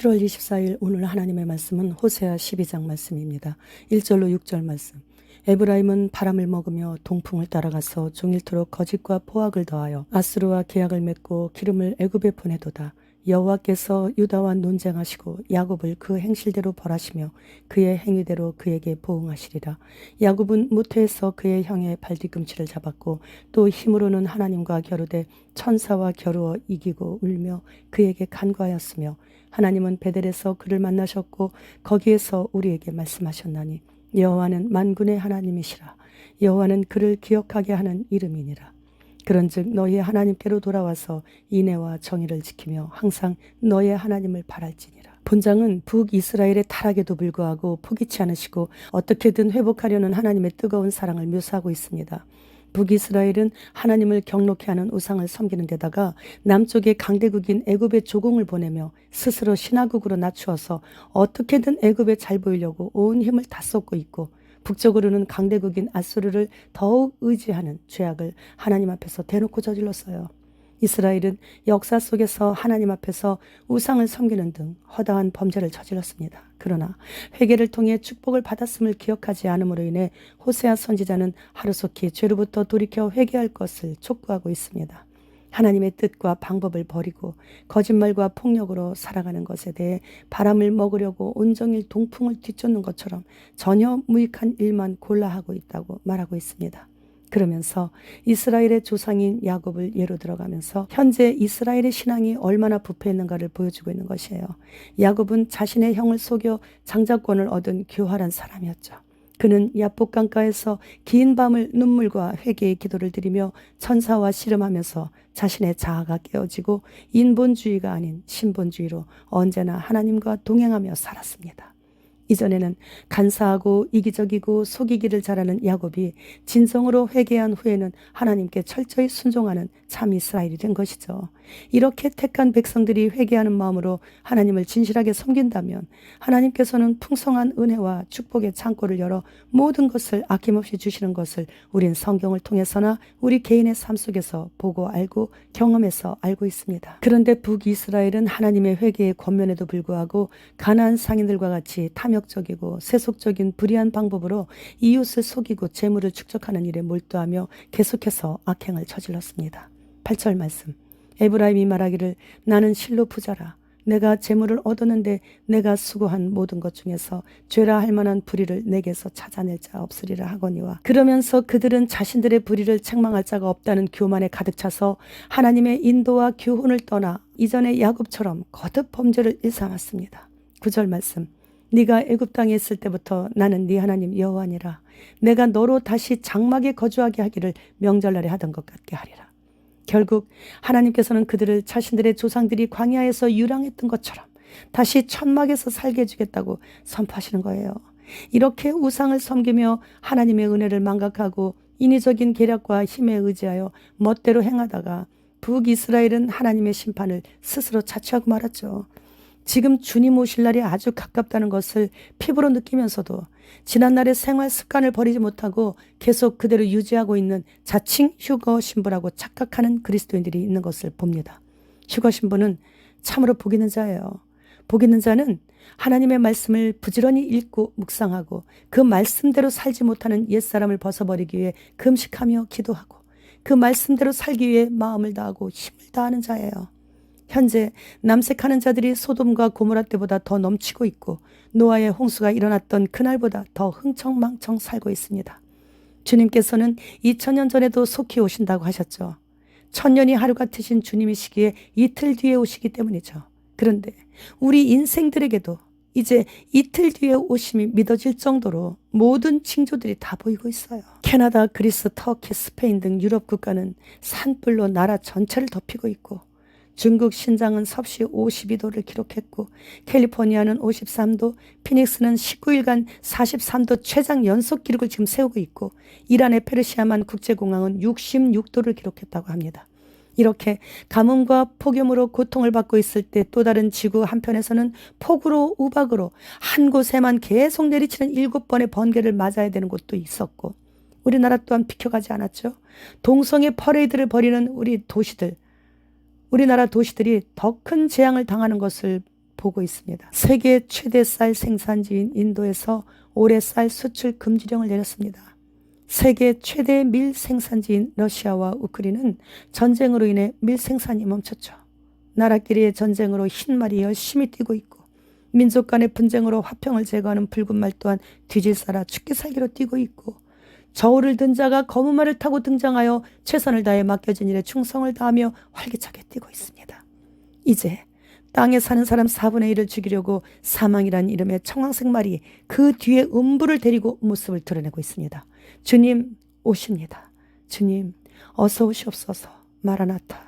7월 24일 오늘 하나님의 말씀은 호세아 12장 말씀입니다. 1절로 6절 말씀. 에브라임은 바람을 먹으며 동풍을 따라가서 종일토록 거짓과 포악을 더하여 아스루와 계약을 맺고 기름을 애굽에 보내도다. 여호와께서 유다와 논쟁하시고 야곱을 그 행실대로 벌하시며 그의 행위대로 그에게 보응하시리라. 야곱은 무태에서 그의 형의 발뒤꿈치를 잡았고 또 힘으로는 하나님과 겨루되 천사와 겨루어 이기고 울며 그에게 간과하였으며 하나님은 베델에서 그를 만나셨고 거기에서 우리에게 말씀하셨나니 여호와는 만군의 하나님이시라. 여호와는 그를 기억하게 하는 이름이니라. 그런즉 너희 하나님께로 돌아와서 인애와 정의를 지키며 항상 너의 하나님을 바랄지니라. 본장은 북이스라엘의 타락에도 불구하고 포기치 않으시고 어떻게든 회복하려는 하나님의 뜨거운 사랑을 묘사하고 있습니다. 북이스라엘은 하나님을 경록해 하는 우상을 섬기는 데다가 남쪽의 강대국인 애굽에 조공을 보내며 스스로 신화국으로 낮추어서 어떻게든 애굽에 잘 보이려고 온 힘을 다 쏟고 있고 북쪽으로는 강대국인 아수르를 더욱 의지하는 죄악을 하나님 앞에서 대놓고 저질렀어요. 이스라엘은 역사 속에서 하나님 앞에서 우상을 섬기는 등 허다한 범죄를 저질렀습니다. 그러나 회개를 통해 축복을 받았음을 기억하지 않음으로 인해 호세아 선지자는 하루속히 죄로부터 돌이켜 회개할 것을 촉구하고 있습니다. 하나님의 뜻과 방법을 버리고 거짓말과 폭력으로 살아가는 것에 대해 바람을 먹으려고 온종일 동풍을 뒤쫓는 것처럼 전혀 무익한 일만 골라 하고 있다고 말하고 있습니다. 그러면서 이스라엘의 조상인 야곱을 예로 들어가면서 현재 이스라엘의 신앙이 얼마나 부패했는가를 보여주고 있는 것이에요. 야곱은 자신의 형을 속여 장자권을 얻은 교활한 사람이었죠. 그는 야복강가에서 긴 밤을 눈물과 회개의 기도를 드리며 천사와 씨름하면서 자신의 자아가 깨어지고 인본주의가 아닌 신본주의로 언제나 하나님과 동행하며 살았습니다. 이전에는 간사하고 이기적이고 속이기를 잘하는 야곱이 진성으로 회개한 후에는 하나님께 철저히 순종하는 참 이스라엘이 된 것이죠. 이렇게 택한 백성들이 회개하는 마음으로 하나님을 진실하게 섬긴다면 하나님께서는 풍성한 은혜와 축복의 창고를 열어 모든 것을 아낌없이 주시는 것을 우린 성경을 통해서나 우리 개인의 삶 속에서 보고 알고 경험해서 알고 있습니다. 그런데 북이스라엘은 하나님의 회개의 권면에도 불구하고 가나안 상인들과 같이 탐욕 적이고 세속적인 불의한 방법으로 이웃을 속이고 재물을 축적하는 일에 몰두하며 계속해서 악행을 저질렀습니다. 8절 말씀. 에브라임이 말하기를 나는 실로 부자라. 내가 재물을 얻었는데 내가 수고한 모든 것 중에서 죄라 할 만한 불의를 내게서 찾아낼 자 없으리라 하거니와 그러면서 그들은 자신들의 불의를 책망할 자가 없다는 교만에 가득 차서 하나님의 인도와 교훈을 떠나 이전의 야곱처럼 거듭 범죄를 일삼았습니다. 9절 말씀 네가 애굽 땅에 있을 때부터 나는 네 하나님 여호와니라 내가 너로 다시 장막에 거주하게 하기를 명절날에 하던 것 같게 하리라 결국 하나님께서는 그들을 자신들의 조상들이 광야에서 유랑했던 것처럼 다시 천막에서 살게 해주겠다고 선포하시는 거예요. 이렇게 우상을 섬기며 하나님의 은혜를 망각하고 인위적인 계략과 힘에 의지하여 멋대로 행하다가 북이스라엘은 하나님의 심판을 스스로 자취하고 말았죠. 지금 주님 오실 날이 아주 가깝다는 것을 피부로 느끼면서도 지난날의 생활 습관을 버리지 못하고 계속 그대로 유지하고 있는 자칭 휴거 신부라고 착각하는 그리스도인들이 있는 것을 봅니다. 휴거 신부는 참으로 복 있는 자예요. 복 있는 자는 하나님의 말씀을 부지런히 읽고 묵상하고 그 말씀대로 살지 못하는 옛사람을 벗어버리기 위해 금식하며 기도하고 그 말씀대로 살기 위해 마음을 다하고 힘을 다하는 자예요. 현재 남색하는 자들이 소돔과 고모라 때보다 더 넘치고 있고 노아의 홍수가 일어났던 그날보다 더 흥청망청 살고 있습니다. 주님께서는 2000년 전에도 속히 오신다고 하셨죠. 천년이 하루 같으신 주님이시기에 이틀 뒤에 오시기 때문이죠. 그런데 우리 인생들에게도 이제 이틀 뒤에 오심이 믿어질 정도로 모든 징조들이 다 보이고 있어요. 캐나다, 그리스, 터키, 스페인 등 유럽 국가는 산불로 나라 전체를 덮이고 있고 중국 신장은 섭씨 52도를 기록했고 캘리포니아는 53도, 피닉스는 19일간 43도 최장 연속 기록을 지금 세우고 있고 이란의 페르시아만 국제공항은 66도를 기록했다고 합니다. 이렇게 가뭄과 폭염으로 고통을 받고 있을 때 또 다른 지구 한편에서는 폭우로 우박으로 한 곳에만 계속 내리치는 일곱 번의 번개를 맞아야 되는 곳도 있었고 우리나라 또한 비켜가지 않았죠. 동성애 퍼레이드를 벌이는 우리 도시들 우리나라 도시들이 더 큰 재앙을 당하는 것을 보고 있습니다. 세계 최대 쌀 생산지인 인도에서 올해 쌀 수출 금지령을 내렸습니다. 세계 최대 밀 생산지인 러시아와 우크라이나는 전쟁으로 인해 밀 생산이 멈췄죠. 나라끼리의 전쟁으로 흰말이 열심히 뛰고 있고 민족 간의 분쟁으로 화평을 제거하는 붉은 말 또한 뒤질 살아 죽게 살기로 뛰고 있고 저울을 든 자가 검은 말을 타고 등장하여 최선을 다해 맡겨진 일에 충성을 다하며 활기차게 뛰고 있습니다. 이제 땅에 사는 사람 4분의 1을 죽이려고 사망이란 이름의 청황색 말이 그 뒤에 음부를 데리고 모습을 드러내고 있습니다. 주님 오십니다. 주님 어서 오시옵소서 마라나타